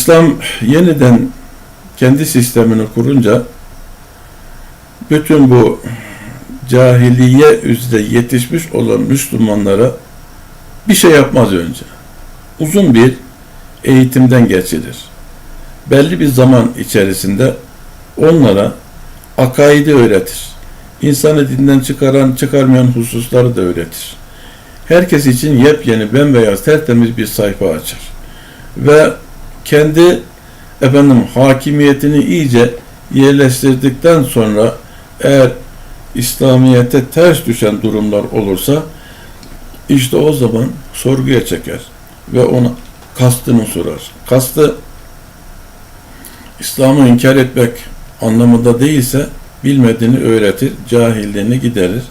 İslam yeniden kendi sistemini kurunca bütün bu cahiliye üzere yetişmiş olan Müslümanlara bir şey yapmaz önce. Uzun bir eğitimden geçirir. Belli bir zaman içerisinde onlara akaidi öğretir. İnsanı dinden çıkaran, çıkarmayan hususları da öğretir. Herkes için yepyeni, bembeyaz, tertemiz bir sayfa açar. Ve kendi efendim hakimiyetini iyice yerleştirdikten sonra eğer İslamiyete ters düşen durumlar olursa işte o zaman sorguya çeker ve ona kastını sorar. Kastı İslam'ı inkar etmek anlamında değilse bilmediğini öğretir, cahilliğini giderir.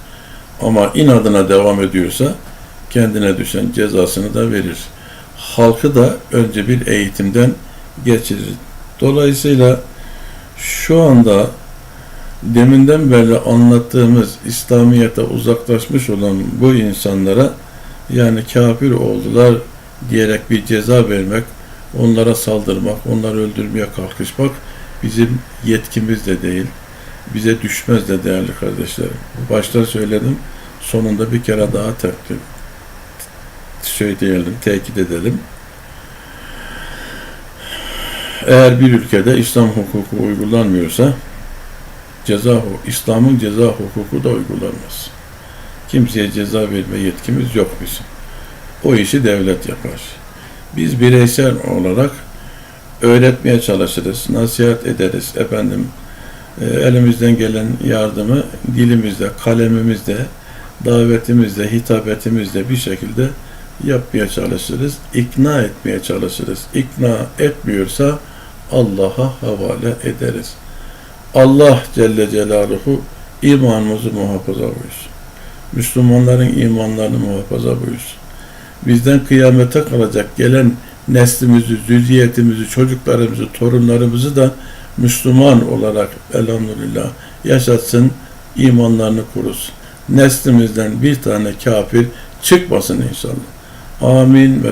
Ama inadına devam ediyorsa kendine düşen cezasını da verir. Halkı da önce bir eğitimden geçirir. Dolayısıyla şu anda deminden beri anlattığımız İslamiyet'e uzaklaşmış olan bu insanlara yani kafir oldular diyerek bir ceza vermek, onlara saldırmak, onları öldürmeye kalkışmak bizim yetkimiz de değil, bize düşmez de değerli kardeşlerim. Başta söyledim, sonunda bir kere daha tekrar söyleyelim, tekit edelim. Eğer bir ülkede İslam hukuku uygulanmıyorsa ceza İslam'ın ceza hukuku da uygulanmaz. Kimseye ceza verme yetkimiz yok bizim. O işi devlet yapar. Biz bireysel olarak öğretmeye çalışırız, nasihat ederiz. Efendim e, elimizden gelen yardımı dilimizde, kalemimizde, davetimizde, hitabetimizde bir şekilde yapmaya çalışırız, ikna etmeye çalışırız. İkna etmiyorsa Allah'a havale ederiz. Allah Celle Celaluhu imanımızı muhafaza buyursun. Müslümanların imanlarını muhafaza buyursun. Bizden kıyamete kalacak gelen neslimizi, zürriyetimizi, çocuklarımızı, torunlarımızı da Müslüman olarak elhamdülillah yaşatsın, imanlarını kurusun. Neslimizden bir tane kafir çıkmasın inşallah. Amin